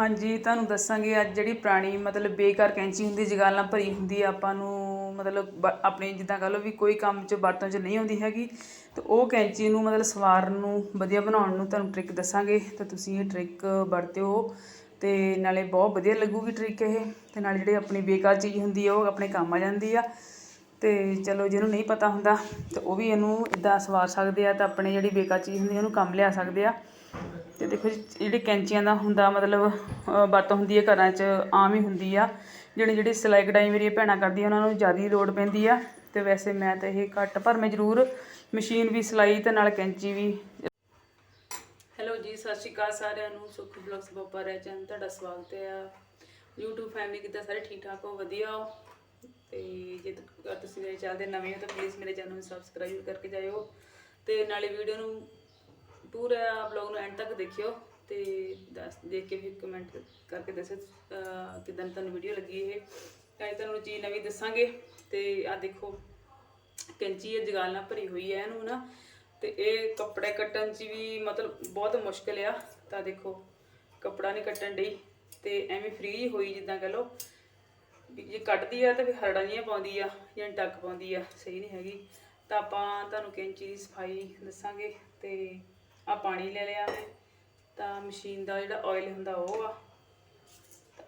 ਹਾਂਜੀ, ਤੁਹਾਨੂੰ ਦੱਸਾਂਗੇ, ਅੱਜ ਜਿਹੜੀ ਪੁਰਾਣੀ ਮਤਲਬ ਬੇਕਾਰ ਕੈਂਚੀ ਹੁੰਦੀ, ਜਗਾਲ ਨਾਲ ਭਰੀ ਹੁੰਦੀ ਆ, ਆਪਾਂ ਨੂੰ ਮਤਲਬ ਬ- ਆਪਣੀ ਜਿੱਦਾਂ ਕਹ ਲਓ ਵੀ ਕੋਈ ਕੰਮ 'ਚ ਵਰਤੋਂ 'ਚ ਨਹੀਂ ਆਉਂਦੀ ਹੈਗੀ। ਤੇ ਉਹ ਕੈਂਚੀ ਨੂੰ ਮਤਲਬ ਸਵਾਰਨ ਨੂੰ, ਵਧੀਆ ਬਣਾਉਣ ਨੂੰ ਤੁਹਾਨੂੰ ਟ੍ਰਿਕ ਦੱਸਾਂਗੇ, ਤਾਂ ਤੁਸੀਂ ਇਹ ਟ੍ਰਿਕ ਵਰਤਿਓ। ਤੇ ਨਾਲੇ ਬਹੁਤ ਵਧੀਆ ਲੱਗੂਗੀ ਟ੍ਰਿਕ ਇਹ, ਤੇ ਨਾਲ ਜਿਹੜੀ ਆਪਣੀ ਬੇਕਾਰ ਚੀਜ਼ ਹੁੰਦੀ ਆ, ਉਹ ਆਪਣੇ ਕੰਮ ਆ ਜਾਂਦੀ ਆ। ਤੇ ਚਲੋ, ਜਿਹਨੂੰ ਨਹੀਂ ਪਤਾ ਹੁੰਦਾ, ਤੇ ਉਹ ਵੀ ਇਹਨੂੰ ਇਦਾਂ ਸਵਾਰ ਸਕਦੇ ਆ, ਤਾਂ ਆਪਣੇ ਜਿਹੜੀ ਬੇਕਾਰ ਚੀਜ਼ ਹੁੰਦੀ ਉਹਨੂੰ ਕੰਮ ਲਿਆ ਸਕਦੇ ਆ। ਤੇ ਦੇਖੋ ਜੀ, ਜਿਹੜੇ ਕੈਂਚੀਆਂ ਦਾ ਹੁੰਦਾ ਮਤਲਬ ਵਰਤ ਹੁੰਦੀ ਹੈ ਘਰਾਂ 'ਚ, ਆਮ ਹੀ ਹੁੰਦੀ ਆ। ਜਿਹੜੀ ਜਿਹੜੀ ਸਿਲਾਈ ਕਢਾਈ ਮੇਰੀਆਂ ਭੈਣਾਂ ਕਰਦੀਆਂ, ਉਹਨਾਂ ਨੂੰ ਜ਼ਿਆਦਾ ਲੋੜ ਪੈਂਦੀ ਆ। ਤੇ ਵੈਸੇ ਮੈਂ ਤਾਂ ਇਹ ਘੱਟ, ਪਰ ਮੈਂ ਜ਼ਰੂਰ ਮਸ਼ੀਨ ਵੀ, ਸਿਲਾਈ ਤੇ ਨਾਲ ਕੈਂਚੀ ਵੀ ਹੈਲੋ ਜੀ, ਸਤਿ ਸ਼੍ਰੀ ਅਕਾਲ ਸਾਰਿਆਂ ਨੂੰ। ਸੁਖ ਬਲੌਗਸ ਬਾਬਾ ਰਹਿ ਚੰਨ ਤੁਹਾਡਾ ਸਵਾਗਤ ਹੈ। ਆ YouTube ਫੈਮਿਲੀ ਕਿੱਦਾਂ? ਸਾਰੇ ਠੀਕ ਠਾਕ ਹੋ? ਵਧੀਆ ਹੋ? ਤੇ ਜੇ ਅਗਰ ਤੁਸੀਂ ਮੇਰੇ ਚੈਨਲ ਦੇ ਨਵੇਂ ਹੋ, ਤਾਂ ਪਲੀਜ਼ ਮੇਰੇ ਚੈਨਲ ਨੂੰ ਸਬਸਕ੍ਰਾਈਬ ਕਰਕੇ ਜਾਇਓ। ਤੇ ਨਾਲੇ ਵੀਡੀਓ ਨੂੰ ਪੂਰਾ ਵਲੌਗ ਨੂੰ ਐਂਡ ਤੱਕ ਦੇਖਿਓ ਤੇ ਦੱਸ ਦੇਖ ਕੇ ਵੀ ਕਮੈਂਟ ਕਰਕੇ ਦੱਸੋ ਅਹ, ਕਿੱਦਾਂ ਦੀ ਤੁਹਾਨੂੰ ਵੀਡੀਓ ਲੱਗੀ ਇਹ। ਕਾਈ ਤੁਹਾਨੂੰ ਚੀਜ਼ ਨਵੀਂ ਦੱਸਾਂਗੇ ਤੇ ਆ ਦੇਖੋ ਕੈਂਚੀ ਇਹ ਜਗਾਲ ਨਾਲ ਭਰੀ ਹੋਈ ਹੈ ਇਹਨੂੰ ਨਾ ਤੇ ਇਹ ਕੱਪੜੇ ਕੱਟਣ 'ਚ ਵੀ ਮਤਲਬ ਬਹੁਤ ਮੁਸ਼ਕਲ ਆ। ਤਾਂ ਦੇਖੋ ਕੱਪੜਾ ਨਹੀਂ ਕੱਟਣ ਡਈ ਤੇ ਐਵੇਂ ਫ੍ਰੀ ਹੋਈ ਜਿੱਦਾਂ ਕਹ ਲਓ ਵੀ ਜੇ ਕੱਟਦੀ ਆ ਤਾਂ ਫਿਰ ਹਰੜਾਂ ਜਿਹੀਆਂ ਪਾਉਂਦੀ ਆ ਜਾਂ ਟੱਕ ਪਾਉਂਦੀ ਆ ਸਹੀ ਨਹੀਂ ਹੈਗੀ। ਤਾਂ ਆਪਾਂ ਤੁਹਾਨੂੰ ਕੈਂਚੀ ਦੀ ਸਫ਼ਾਈ ਦੱਸਾਂਗੇ ਤੇ ਆ ਪਾਣੀ ਲੈ ਲਿਆ ਮੈਂ। ਤਾਂ ਮਸ਼ੀਨ ਦਾ ਜਿਹੜਾ ਆਇਲ ਹੁੰਦਾ ਉਹ ਆ।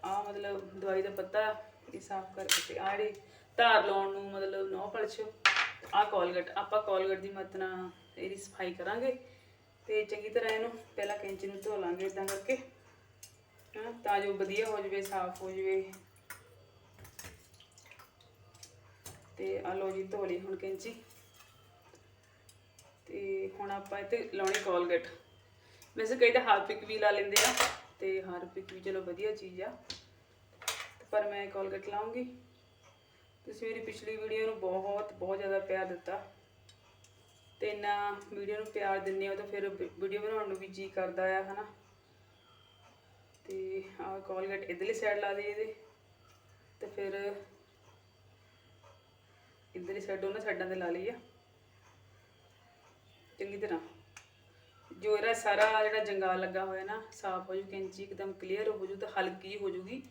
ਆ ਮਤਲਬ ਦਵਾਈ ਦਾ ਪੱਤਾ ਇਹ ਸਾਫ਼ ਕਰਕੇ ਤੇ ਆ ਜਿਹੜੀ ਧਾਰ ਲਾਉਣ ਨੂੰ ਮਤਲਬ ਨੋ ਪਲਚ ਆ ਕੋਲਗਟ, ਆਪਾਂ ਕੋਲਗਟ ਦੀ ਮਦਦ ਨਾਲ ਇਹਦੀ ਸਫ਼ਾਈ ਕਰਾਂਗੇ। ਤੇ ਚੰਗੀ ਤਰ੍ਹਾਂ ਇਹਨੂੰ ਪਹਿਲਾਂ ਕੈਂਚੀ ਨੂੰ ਧੋ ਲਾਂਗੇ ਇਦਾਂ ਕਰਕੇ। ਹਾਂ, ਤਾਂ ਜੋ ਵਧੀਆ ਹੋ ਜਵੇ, ਸਾਫ਼ ਹੋ ਜਵੇ। ਤੇ ਆ ਲੋ ਜੀ, ਧੋ ਲਈ ਹੁਣ ਕੈਂਚੀ। ਹੁਣ ਆਪਾਂ ਇੱਥੇ ਲਾਉਣੀ ਕੋਲਗੇਟ। ਵੈਸੇ ਕਈ ਤਾਂ ਹਾਰਪਿਕ ਵੀ ਲਾ ਲੈਂਦੇ ਆ ਤੇ ਹਾਰਪਿਕ ਵੀ ਚਲੋ ਵਧੀਆ ਚੀਜ਼ ਆ। ਪਰ ਮੈਂ ਕੋਲਗੇਟ ਲਾਉਂਗੀ। ਤੁਸੀਂ ਮੇਰੀ ਪਿਛਲੀ ਵੀਡੀਓ ਨੂੰ ਬਹੁਤ ਬਹੁਤ ਜ਼ਿਆਦਾ ਪਿਆਰ ਦਿੱਤਾ। ਤੇ ਇੰਨਾ ਵੀਡੀਓ ਨੂੰ ਪਿਆਰ ਦਿੰਦੇ ਹੋ ਤਾਂ ਫਿਰ ਵੀਡੀਓ ਬਣਾਉਣ ਨੂੰ ਵੀ ਜੀ ਕਰਦਾ ਆ, ਹਨਾ? ਤੇ ਆਹ ਕੋਲਗੇਟ ਇਧਰਲੀ ਸਾਈਡ ਲਾ ਦੇ ਇਹਦੇ। ਤੇ ਫਿਰ ਇਧਰਲੀ ਸਾਈਡ ਦੋਨਾਂ ਸਾਈਡਾਂ ਤੇ ਲਾ ਲਈ ਆ ਚੰਗੀ ਤਰ੍ਹਾਂ। ਜੋ ਇਹਦਾ ਸਾਰਾ ਜਿਹੜਾ ਜੰਗਾਲ ਲੱਗਾ ਹੋਇਆ ਨਾ, ਸਾਫ਼ ਹੋ ਜੂ, ਕੈਂਚੀ ਇੱਕਦਮ ਕਲੀਅਰ ਹੋ ਜੂ ਤਾਂ ਹਲਕੀ ਹੋ ਜੂਗੀ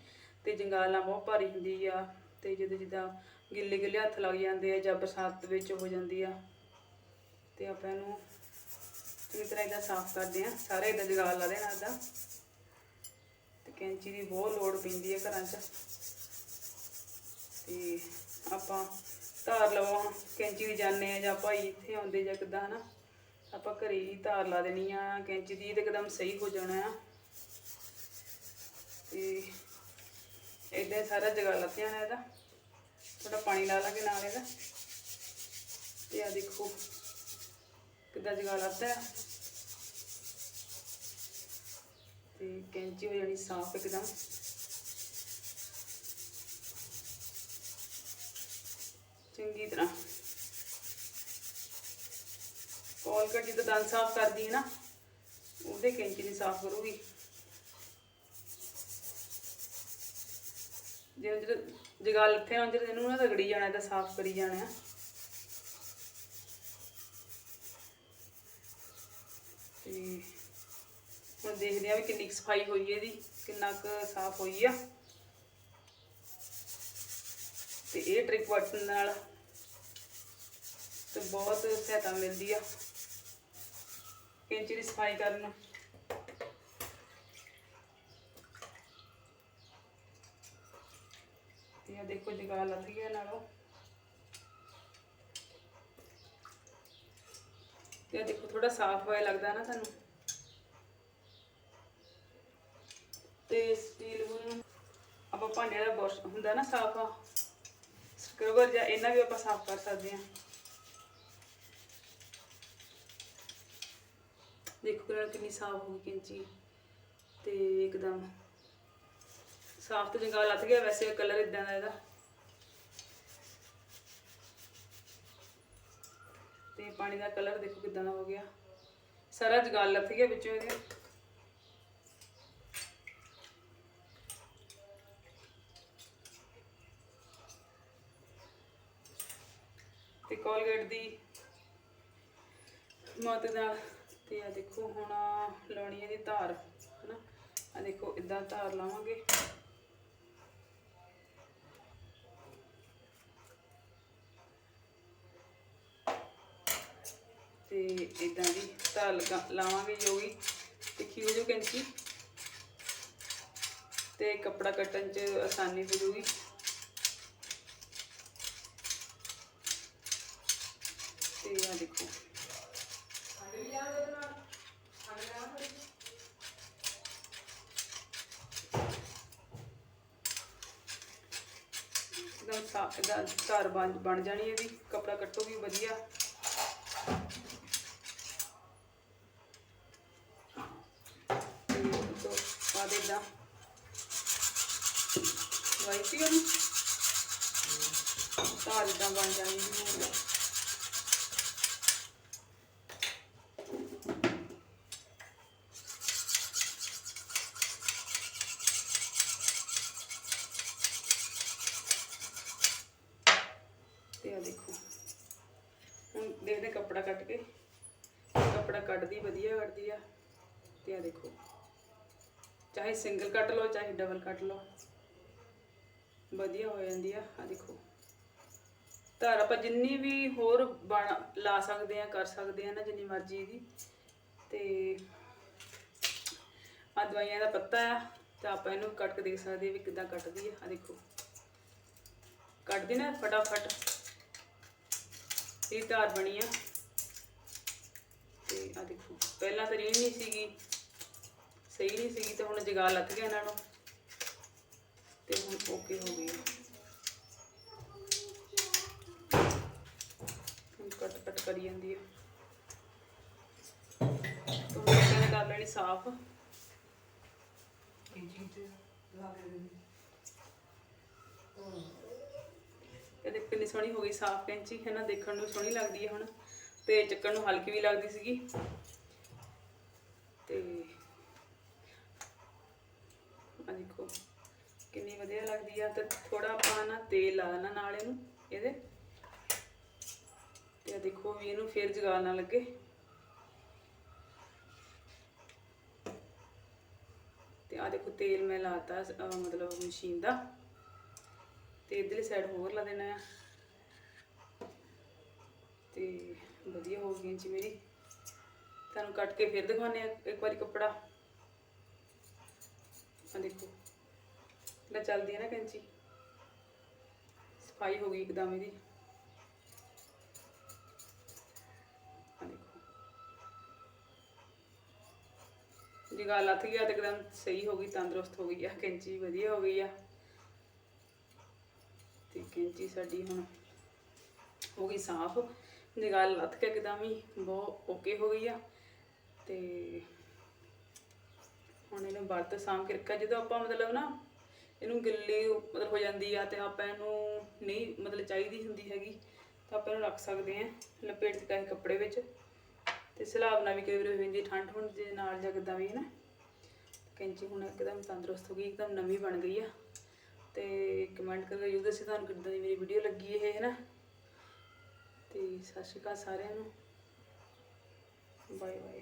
ਤੇ ਜੰਗਾਲ ਨਾਲ ਬਹੁਤ ਭਾਰੀ ਹੁੰਦੀ ਆ ਤੇ ਜਦੋਂ ਜਿੱਦਾਂ ਗਿੱਲੇ ਗਿੱਲੇ ਹੱਥ ਲੱਗ ਜਾਂਦੇ ਆ ਜਾਂ ਬਰਸਾਤ ਵਿੱਚ ਹੋ ਜਾਂਦੀ ਆ ਤੇ ਆਪਾਂ ਇਹਨੂੰ ਚੰਗੀ ਤਰ੍ਹਾਂ ਇਹਦਾ ਸਾਫ਼ ਕਰਦੇ ਆ ਸਾਰੇ ਇਹਦਾ ਜੰਗਾਲ ਲਾ ਦੇਣਾ ਇਹਦਾ ਤੇ ਕੈਂਚੀ ਦੀ ਬਹੁਤ ਲੋੜ ਪੈਂਦੀ ਆ ਘਰਾਂ 'ਚ। ਤੇ ਆਪਾਂ ਧਾਰ ਲਵਾਉਣ ਕੈਂਚੀ ਦੀ ਜਾਂਦੇ ਆ ਜਾਂ ਭਾਈ ਇੱਥੇ ਆਉਂਦੇ ਜਾਂ ਕਿੱਦਾਂ, ਹਨਾ? ਆਪਾਂ ਘਰੇ ਹੀ ਧਾਰ ਲਾ ਦੇਣੀ ਆ, ਕੈਂਚੀ ਦੀ ਤੇ ਇੱਕਦਮ ਸਹੀ ਹੋ ਜਾਣਾ ਆ। ਤੇ ਇਦਾਂ ਸਾਰਾ ਜਗਾ ਲੱਗ ਜਾਣਾ ਇਹਦਾ। ਥੋੜਾ ਪਾਣੀ ਲਾ ਲਾਂਗੇ ਨਾਲ ਇਹਦਾ। ਤੇ ਆ ਦੇਖੋ ਕਿੱਦਾਂ ਜਗਾ ਲੱਗਾ ਹੈ ਤੇ ਕੈਂਚੀ ਹੋ ਜਾਣੀ ਸਾਫ਼ ਇੱਕਦਮ। ਚੰਗੀ ਤਰ੍ਹਾਂ। ਕੋਲਗੇਟ ਜਿੱਦਾਂ ਦੰਦ ਸਾਫ਼ ਕਰਦੀ ਹੈ ਨਾ, ਉਹਦੇ ਕੈਂਚੀ ਦੀ ਸਾਫ਼ ਕਰੂਗੀ। ਜਿਵੇਂ ਜਿਹੜਾ ਜਗਾ ਲੱਥੇ ਹੁੰਦੇ ਇਹਨੂੰ ਨਾ ਰਗੜੀ ਜਾਣਾ ਤਾਂ ਸਾਫ਼ ਕਰੀ ਜਾਣਾ ਤੇ ਹੁਣ ਦੇਖਦੇ ਆ ਵੀ ਕਿੰਨੀ ਕੁ ਸਫ਼ਾਈ ਹੋਈ ਹੈ ਇਹਦੀ, ਕਿੰਨਾ ਕੁ ਸਾਫ਼ ਹੋਈ ਆ। ਤੇ ਇਹ ਟ੍ਰਿਕ ਵਰਤਣ ਨਾਲ ਤੇ ਬਹੁਤ ਸਹਾਇਤਾ ਮਿਲਦੀ ਆ। ਕੈਂਚੀ ਦੀ ਸਫ਼ਾਈ ਕਰਨ। ਨੂੰ ਦੇਖੋ ਜਗਾ ਲੱਗ ਹੈ ਨਾਲੋਂ। ਤੇ ਦੇਖੋ ਥੋੜਾ ਸਾਫ਼ ਹੋਇਆ ਲੱਗਦਾ ਨਾ ਤੁਹਾਨੂੰ। ਤੇ ਸਟੀਲ ਨੂੰ ਆਪਾਂ ਭਾਂਡੇ ਦਾ ਬੁਰਸ਼ ਹੁੰਦਾ ਨਾ ਸਾਫ਼। ਸਕਰਬਰ ਜਾਂ ਇਹਨਾਂ ਵੀ ਆਪਾਂ ਸਾਫ਼ ਕਰ ਸਕਦੇ ਹਾਂ। ਦੇਖੋ ਕਿੰਨਾ ਕਿੰਨੀ ਸਾਫ਼ ਹੋ ਗਈ ਕੈਂਚੀ ਤੇ ਇੱਕਦਮ ਸਾਫ਼ ਤੇ ਜੰਗਾ ਲੱਥ ਗਿਆ ਵੈਸੇ ਕਲਰ ਇਦਾਂ ਦਾ ਇਹਦਾ। ਤੇ ਪਾਣੀ ਦਾ ਕਲਰ ਦੇਖੋ ਕਿਦਾਂ ਦਾ ਹੋ ਗਿਆ। ਸਾਰਾ ਜਗਾਲ ਲੱਥ ਗਿਆ ਵਿੱਚੋਂ ਇਹਦੇ। ਤੇ ਕੋਲਗੇਟ ਦੀ ਮੌਤ ਨਾਲ ਤੇ ਆ ਦੇਖੋ ਹੁਣ ਲਾਉਣੀ ਦੀ ਧਾਰ, ਹਨਾ? ਆ ਦੇਖੋ ਇਦਾਂ ਧਾਰ ਲਾਵਾਂਗੇ। ਤੇ ਇਦਾਂ ਦੀ ਧਾਰ ਲਾਵਾਂਗੇ ਜੋ ਵੀ ਤਿੱਖੀ ਹੋ ਜਾਊ ਕੈਂਚੀ ਤੇ ਕੱਪੜਾ ਕੱਟਣ 'ਚ ਆਸਾਨੀ ਹੋ ਜੂਗੀ ਤੇ ਆ ਦੇਖੋ। ਇਦਾਂ ਸਾ ਇਦਾਂ ਧਾਰ ਬਣ ਬਣ ਜਾਣੀ ਇਹਦੀ ਕੱਪੜਾ ਕੱਟੋਗੀ ਵਧੀਆ। ਤੇ ਉਤੋਂ ਬਾਅਦ ਇਦਾਂ ਵਾਈ ਸੀ ਉਹਨੂੰ ਧਾਰ ਇਦਾਂ ਬਣ ਜਾਣੀ ਇਹਦੀ ਹੁਣ। ਤੇ ਆ ਦੇਖੋ ਹੁਣ ਦੇਖਦੇ ਹਾਂ ਕੱਪੜਾ ਕੱਟ ਕੇ ਕੱਪੜਾ ਕੱਟਦੀ, ਵਧੀਆ ਕੱਟਦੀ ਆ। ਤੇ ਆ ਦੇਖੋ, ਚਾਹੇ ਸਿੰਗਲ ਕੱਟ ਲਓ, ਚਾਹੇ ਡਬਲ ਕੱਟ ਲਓ, ਵਧੀਆ ਹੋ ਜਾਂਦੀ ਆ। ਆ ਦੇਖੋ, ਧਾਰ ਆਪਾਂ ਜਿੰਨੀ ਵੀ ਹੋਰ ਬਣ, ਲਾ ਸਕਦੇ ਆ, ਕਰ ਸਕਦੇ ਆ ਨਾ, ਜਿੰਨੀ ਮਰਜ਼ੀ ਦੀ ਤੇ ਆ ਦਵਾਈਆਂ ਦਾ ਪੱਤਾ ਆ, ਤਾਂ ਆਪਾਂ ਇਹਨੂੰ ਕੱਟ ਕੇ ਦੇਖ ਸਕਦੇ ਆ ਵੀ ਕਿੱਦਾਂ ਕੱਟਦੀ ਆ। ਆ ਦੇਖੋ, ਕੱਟਦੀ ਨਾ ਫਟਾਫਟ। ਇਹ ਧਾਰ ਬਣੀ ਆ। ਤੇ ਆ ਦੇਖੋ। ਪਹਿਲਾਂ ਤਾਂ ਰੀਲ ਨਹੀਂ ਸੀਗੀ। ਸਹੀ ਨਹੀਂ ਸੀਗੀ ਤੇ ਹੁਣ ਜਗਾ ਲੱਗ ਗਿਆ ਇਹਨਾਂ ਨੂੰ। ਤੇ ਹੁਣ ਓਕੇ ਹੋ ਗਈ। ਕੱਟ ਕੱਟ ਕਰੀ ਜਾਂਦੀ ਆ। ਤੋਂ ਮੈਂ ਕਰ ਲੈਣੀ ਸਾਫ਼। ਇਹ ਦੇਖ ਕਿੰਨੀ ਸੋਹਣੀ ਹੋ ਗਈ ਸਾਫ਼। ਕੈਂਚੀ ਹੈ ਨਾ ਦੇਖਣ ਨੂੰ ਸੋਹਣੀ ਲੱਗਦੀ ਹੈ ਹੁਣ। ਤੇ ਚੱਕਣ ਨੂੰ ਹਲਕੀ ਵੀ ਲੱਗਦੀ ਸੀਗੀ। ਤੇ ਆ ਦੇਖੋ, ਕਿੰਨੀ ਵਧੀਆ ਲੱਗਦੀ ਆ ਤੇ ਥੋੜਾ ਆਪਾਂ ਨਾ ਤੇਲ ਲਾ ਦੇਣਾ ਨਾਲ ਇਹਨੂੰ, ਇਹਦੇ। ਤੇ ਦੇਖੋ ਵੀ ਇਹਨੂੰ ਫੇਰ ਜਗਾ ਨਾ ਲੱਗੇ। ਤੇ ਆ ਦੇਖੋ ਤੇਲ ਮੈਂ ਲਾਤਾ, ਅਹ ਮਤਲਬ ਮਸ਼ੀਨ ਦਾ। ਤੇ ਇਧਰਲੀ ਸਾਈਡ ਹੋਰ ਲਾ ਦੇਣਾ ਆ। ਤੇ ਵਧੀਆ ਹੋ ਗਈ ਜੀ ਮੇਰੀ। ਤੁਹਾਨੂੰ ਕੱਟ ਕੇ ਫਿਰ ਦਿਖਾਉਂਦੇ ਆ ਇੱਕ ਵਾਰੀ ਕੱਪੜਾ। ਆ ਦੇਖੋ, ਲੈ ਚੱਲਦੀ ਹੈ ਨਾ ਕੈਂਚੀ। ਸਫ਼ਾਈ ਹੋ ਗਈ ਇੱਕਦਮ ਇਹਦੀ। ਆ ਦੇਖੋ। ਲੱਥ ਗਿਆ ਤੇ ਇੱਕਦਮ ਸਹੀ ਹੋ ਗਈ, ਤੰਦਰੁਸਤ ਹੋ ਗਈ ਆ। ਕੈਂਚੀ ਵਧੀਆ ਹੋ ਗਈ ਆ। ਤੇ ਕੈਂਚੀ ਸਾਡੀ ਹੁਣ ਹੋ ਗਈ ਸਾਫ਼। ਨਿਗਾਲ ਲੱਥ ਕੇ ਇੱਕਦਮ ਹੀ ਬਹੁਤ ਓਕੇ ਹੋ ਗਈ ਆ। ਤੇ ਹੁਣ ਇਹਨੂੰ ਵਰਤ ਸਾਂਭ ਕੇ ਰੱਖਿਆ। ਜਦੋਂ ਆਪਾਂ ਮਤਲਬ ਨਾ ਇਹਨੂੰ ਗਿੱਲੀ ਮਤਲਬ ਹੋ ਜਾਂਦੀ ਆ ਤੇ ਆਪਾਂ ਇਹਨੂੰ ਨਹੀਂ ਮਤਲਬ ਚਾਹੀਦੀ ਹੁੰਦੀ ਹੈਗੀ, ਤਾਂ ਆਪਾਂ ਇਹਨੂੰ ਰੱਖ ਸਕਦੇ ਆ ਲਪੇਟ ਕੇ ਕਿਸੇ ਕੱਪੜੇ ਵਿੱਚ। ਤੇ ਸਲਾਬ ਨਾਲ ਵੀ ਕਈ ਵਾਰ ਹੋ ਜਾਂਦੀ ਠੰਡ ਹੁੰਡ ਦੇ ਨਾਲ ਜਾਂ ਕਿੱਦਾਂ ਵੀ ਹੈ ਨਾ। ਕੈਂਚੀ ਹੁਣ ਇੱਕਦਮ ਤੰਦਰੁਸਤ ਹੋ ਗਈ, ਇੱਕਦਮ ਨਵੀਂ ਬਣ ਗਈ ਆ। ਤੇ ਕਮੈਂਟ ਕਰਕੇ ਜਰੂਰ ਦੱਸਿਓ ਤੁਹਾਨੂੰ ਕਿੱਦਾਂ ਦੀ ਮੇਰੀ ਵੀਡੀਓ ਲੱਗੀ ਇਹ, ਹੈ ਨਾ? ਤੇ ਸਤਿ ਸ਼੍ਰੀ ਅਕਾਲ ਸਾਰਿਆਂ ਨੂੰ ਬਾਏ ਬਾਏ